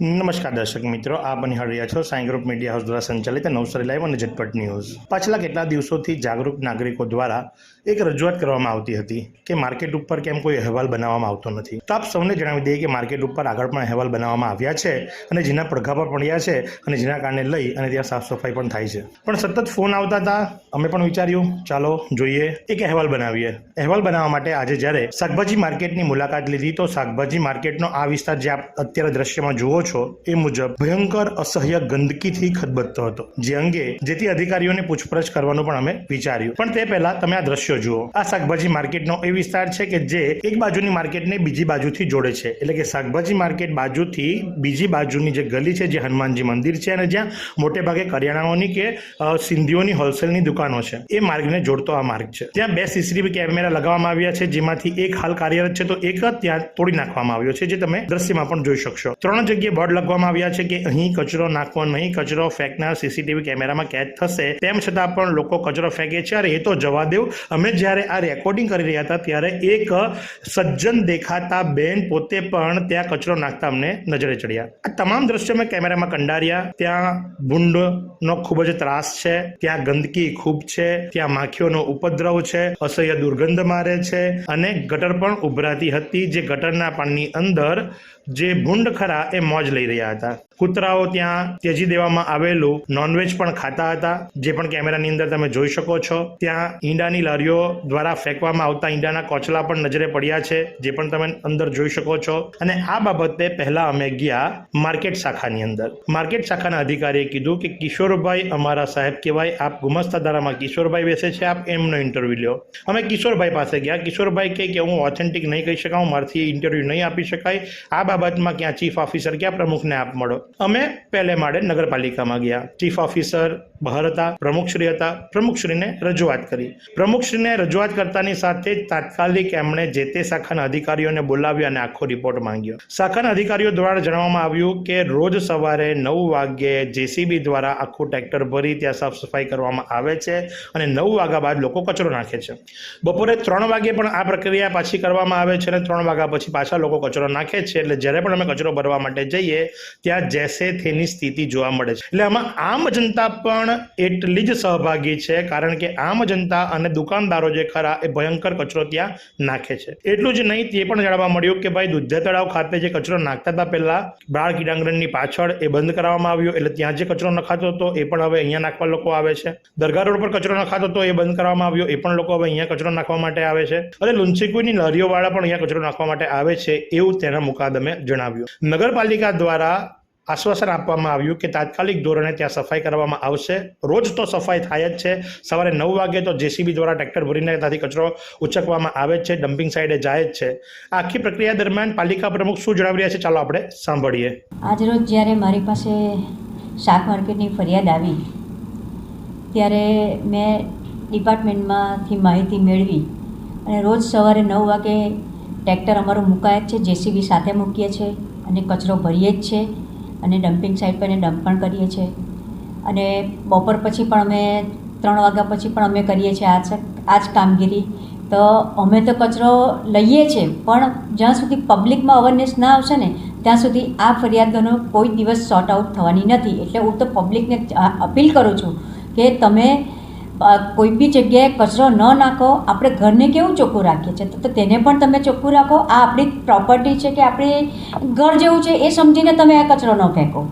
નમસ્કાર દર્શક મિત્રો, આપ નિહાળી રહ્યા છો સાંઈ ગ્રુપ મીડિયા હાઉસ દ્વારા સંચાલિત નવસારી લાઈવ અને ઝટપટ ન્યૂઝ. પાછલા કેટલા દિવસોથી જાગૃત નાગરિકો દ્વારા એક રજૂઆત કરવામાં આવતી હતી કે માર્કેટ ઉપર કેમ કોઈ અહેવાલ બનાવવામાં આવતો નથી. તો આપ સૌને જણાવી દઈએ કે માર્કેટ ઉપર આગળ પણ અહેવાલ બનાવવામાં આવ્યા છે અને જેના પડઘા પર પડ્યા છે અને જેના કારણે લઈ અને ત્યાં સાફ સફાઈ પણ થાય છે. પણ સતત ફોન આવતા હતા. અમે પણ વિચાર્યું, ચાલો જોઈએ, એક અહેવાલ બનાવીએ. અહેવાલ બનાવવા માટે આજે જ્યારે શાકભાજી માર્કેટની મુલાકાત લીધી, તો શાકભાજી માર્કેટનો આ વિસ્તાર જે આપ અત્યારે દ્રશ્યમાં જુઓ છો એ મુજબ ભયંકર અસહ્ય ગંદકીથી ખદબદતો હતો. જે અંગે જેથી અધિકારીઓને પૂછપરછ કરવાનું પણ અમે વિચાર્યું. પણ તે પહેલા તમે આ દ્રશ્યો જુઓ. આ શાકભાજી માર્કેટનો એ વિસ્તાર છે કે જે એક બાજુની માર્કેટને બીજી બાજુથી જોડે છે. એટલે કે શાકભાજી માર્કેટ બાજુથી બીજી બાજુની જે ગલી છે, જે હનુમાનજી મંદિર છે અને જ્યાં મોટે ભાગે કરિયાણાઓની કે સિંધીઓની હોલસેલની દુકાનો છે. એ માર્ગને જોડતો આ માર્ગ છે. ત્યાં બે સીસીટીવી કેમેરા લગાવવામાં આવ્યા છે, જેમાંથી એક હાલ કાર્યરત છે તો એક જ ત્યાં તોડી નાખવામાં આવ્યો છે, જે તમે દ્રશ્યમાં પણ જોઈ શકશો. ત્રણ જગ્યાએ બોર્ડ લખવામાં આવ્યા છે કે અહીં કચરો નાખવો નહીં, કચરો ફેંકનાર સીસીટીવી કેમેરામાં કેદ થશે. તેમ છતાં પણ લોકો કચરો ફેંકે છે અરે એ તો જવા દેવ અમે જ્યારે આ રેકોર્ડિંગ કરી રહ્યા હતા ત્યારે એક સજ્જન દેખાતા બેન પોતે પણ ત્યાં કચરો નાખતા અમને નજરે ચડ્યા. આ તમામ દ્રશ્યો મેં કેમેરામાં કંડાર્યા. ત્યાં ભૂંડનો ખૂબ જ ત્રાસ છે, ત્યાં ગંદકી ખૂબ છે, ત્યાં માખીઓનો ઉપદ્રવ છે, અસહ્ય દુર્ગંધ મારે છે અને ગટર પણ ઉભરાતી હતી, જે ગટરના પાણીની અંદર જે ભૂંડ ખરા એ મોજ લઈ રહ્યા હતા. કૂતરાઓ ત્યાં ત્યજી દેવામાં આવેલું નોનવેજ પણ ખાતા હતા. જે પણ કેમેરાની અંદર તમે જોઈ શકો છો. ત્યાં ઈંડાની લારીઓ દ્વારા ફેંકવામાં આવતા ઈંડાના કોચલા પણ નજરે પડ્યા છે, જે પણ તમે અંદર જોઈ શકો છો. અને આ બાબતે પહેલા અમે ગયા માર્કેટ શાખાની અંદર. માર્કેટ શાખાના અધિકારીએ કીધું કે કિશોરભાઈ અમારા સાહેબ કહેવાય, આપ ગુમસ્તા ધારામાં કિશોરભાઈ બેસે છે, આપ એમનો ઇન્ટરવ્યુ લ્યો. અમે કિશોરભાઈ પાસે ગયા. કિશોરભાઈ કહે કે હું ઓથેન્ટિક નહીં કહી શકાઉં મારાથી ઇન્ટરવ્યુ નહીં આપી શકાય. આ બાબતમાં ક્યાં ચીફ ઓફિસર ક્યાં પ્રમુખને આપ મળો? અમે પહેલે માળે નગરપાલિકામાં ગયા. ચીફ ઓફિસર બહાર હતા, પ્રમુખશ્રી હતા. પ્રમુખશ્રીને રજૂઆત કરી. પ્રમુખશ્રીને રજૂઆત કરતાની સાથે તાત્કાલિક એમણે જે તે શાખાના અધિકારીઓને બોલાવ્યા અને આખો રિપોર્ટ માંગ્યો. શાખાના અધિકારીઓ દ્વારા જણાવવામાં આવ્યું કે રોજ સવારે નવ વાગ્યે જેસીબી દ્વારા આખું ટ્રેક્ટર ભરી ત્યાં સાફ સફાઈ કરવામાં આવે છે અને નવ વાગ્યા બાદ લોકો કચરો નાખે છે. બપોરે ત્રણ વાગે પણ આ પ્રક્રિયા પાછી કરવામાં આવે છે અને ત્રણ વાગ્યા પછી પાછા લોકો કચરો નાખે છે એટલે જ્યારે પણ અમે કચરો ભરવા માટે જઈએ, ત્યાં જેસે થેની સ્થિતિ જોવા મળે છે. એટલે આમાં આમ જનતા પણ એટલી જ સહભાગી છે, કારણ કે આમ જનતા અને દુકાનદારો જે ખરા, એ ભયંકર કચરો ત્યાં નાખે છે. એટલું જ નહીં, તે પણ જાણવા મળ્યું કે ભાઈ દુધે તળાવ ખાતે જે કચરો નાખતા હતા પહેલા, બાળ ક્રીડાંગણની પાછળ એ બંધ કરાવવામાં આવ્યો, એટલે ત્યાં જે કચરો નખાતો હતો, એ પણ હવે અહીંયા નાખવા લોકો આવે છે. દરગાહ રોડ પર કચરો નખાતો હતો, એ બંધ કરવામાં આવ્યો, એ પણ લોકો હવે અહીંયા કચરો નાખવા માટે આવે છે. અને લુન્સીકુઈની લારીઓવાળા પણ અહીંયા કચરો નાખવા માટે આવે છે, એવું તેના મુકાદમે જણાવ્યું. નગરપાલિકા દ્વારા આશ્વાસન આપવામાં આવ્યું કે તાત્કાલિક ધોરણે ત્યાં સફાઈ કરવામાં આવશે. રોજ તો સફાઈ થાય જ છે. સવારે નવ વાગે તો જેસીબી દ્વારા ટ્રેક્ટર ભરીને ત્યાંથી કચરો ઉચકવામાં આવે છે, ડમ્પિંગ સાઈડે જાય જ છે. આખી પ્રક્રિયા દરમિયાન પાલિકા પ્રમુખ શું જણાવી રહ્યા છે, ચાલો આપણે સાંભળીએ. આજરોજ જ્યારે મારી પાસે શાક માર્કેટની ફરિયાદ આવી, ત્યારે મેં ડિપાર્ટમેન્ટમાંથી માહિતી મેળવી અને રોજ સવારે નવ વાગે ટ્રેક્ટર અમારું મુકાય જ છે, જેસીબી સાથે મૂકીએ છીએ અને કચરો ભરીએ જ છે અને ડમ્પિંગ સાઇટ પર એને ડમ્પ પણ કરીએ છીએ અને બપોર પછી પણ અમે, ત્રણ વાગ્યા પછી પણ અમે કરીએ છીએ આ આ જ કામગીરી. તો અમે તો કચરો લઈએ છીએ પણ જ્યાં સુધી પબ્લિકમાં અવેરનેસ ના આવશે ને, ત્યાં સુધી આ ફરિયાદોનો કોઈ દિવસ સોર્ટ આઉટ થવાની નથી. એટલે હું તો પબ્લિકને અપીલ કરું છું કે તમે કોઈ બી જગ્યાએ કચરો ન નાખો. આપણે ઘરને કેવું ચોખ્ખું રાખીએ છીએ? તો તેને પણ તમે ચોખ્ખું રાખો. આ આપણી પ્રોપર્ટી છે કે આપણે ઘર જેવું છે એ સમજીને તમે આ કચરો ન ફેંકો.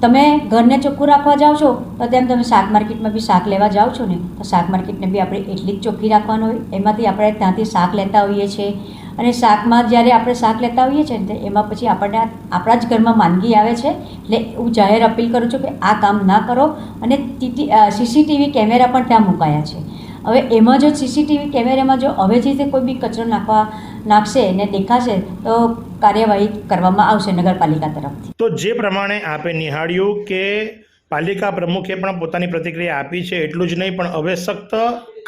તમે ઘરને ચોખ્ખું રાખવા જાઓ છો, તો તેમ તમે શાક માર્કેટમાં બી શાક લેવા જાઓ છો ને, તો શાક માર્કેટને બી આપણે એટલી જ ચોખ્ખી રાખવાનું હોય. એમાંથી આપણે ત્યાંથી શાક લેતા હોઈએ છીએ. અને શાકમાં જ્યારે આપણે શાક લેતા હોઈએ છીએ ને એમાં પછી આપણને આપણા જ ઘરમાં માંદગી આવે છે. એટલે હું જાહેર અપીલ કરું છું કે આ કામ ના કરો અને સીસીટીવી કેમેરા પણ ત્યાં મુકાયા છે. હવે એમાં જો સીસીટીવી કેમેરામાં જો હવે તે કોઈ બી કચરો નાખવા નાખશે ને દેખાશે, તો કાર્યવાહી કરવામાં આવશે નગરપાલિકા તરફથી. તો જે પ્રમાણે આપે નિહાળ્યું કે પાલિકા પ્રમુખે પણ પોતાની પ્રતિક્રિયા આપી છે, એટલું જ નહીં, પણ હવે સખ્ત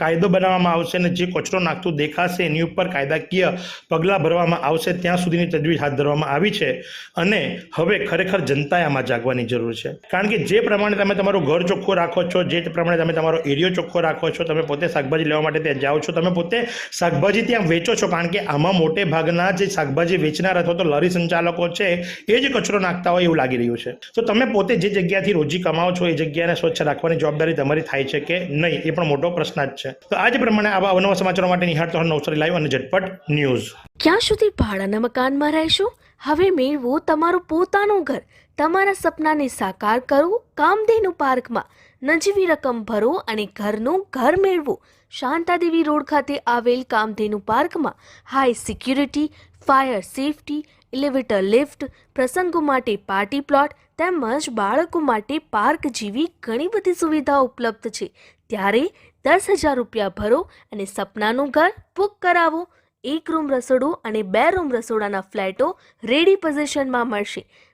કાયદો બનાવવામાં આવશે અને જે કચરો નાખતું દેખાશે, એની ઉપર કાયદાકીય પગલાં ભરવામાં આવશે, ત્યાં સુધીની તજવીજ હાથ ધરવામાં આવી છે. અને હવે ખરેખર જનતાએ આમાં જાગવાની જરૂર છે. કારણ કે જે પ્રમાણે તમે તમારું ઘર ચોખ્ખું રાખો છો, જે પ્રમાણે તમે તમારો એરિયો ચોખ્ખો રાખો છો, તમે પોતે શાકભાજી લેવા માટે ત્યાં જાઓ છો, તમે પોતે શાકભાજી ત્યાં વેચો છો, કારણ કે આમાં મોટે ભાગના જે શાકભાજી વેચનાર અથવા તો લરી સંચાલકો છે, એ જ કચરો નાખતા હોય એવું લાગી રહ્યું છે. તો તમે પોતે જે જગ્યાથી રોજી કમાવો છો, એ જગ્યાને સ્વચ્છ રાખવાની જવાબદારી તમારી થાય છે કે નહીં, એ પણ મોટો પ્રશ્ન જ છે. તો આજ પ્રમાણે આવા અવનવા સમાચારો માટે નિહાળતો નવસારી લાઈવ અને ઝટપટ ન્યૂઝ. ક્યાં સુધી ભાડાના મકાનમાં રહેશો? હવે મેળવો તમારું પોતાનું ઘર. તમારા સપનાને સાકાર કરો કામધેનુ પાર્કમાં. નજીવી રકમ ભરો અને ઘરનું ઘર મેળવો. શાંતાદેવી રોડ ખાતે આવેલ કામધેનુ પાર્કમાં high security, fire safety, elevator lift, પ્રસંગો માટે પાર્ટી પ્લોટ તેમજ બાળકો માટે પાર્ક જેવી ઘણી બધી સુવિધાઓ ઉપલબ્ધ છે. ત્યારે દસ હજાર રૂપિયા ભરો અને સપનાનું ઘર બુક કરાવો. એક રૂમ રસોડું અને બે રૂમ રસોડાના ફ્લેટો રેડી પોઝિશનમાં મળશે.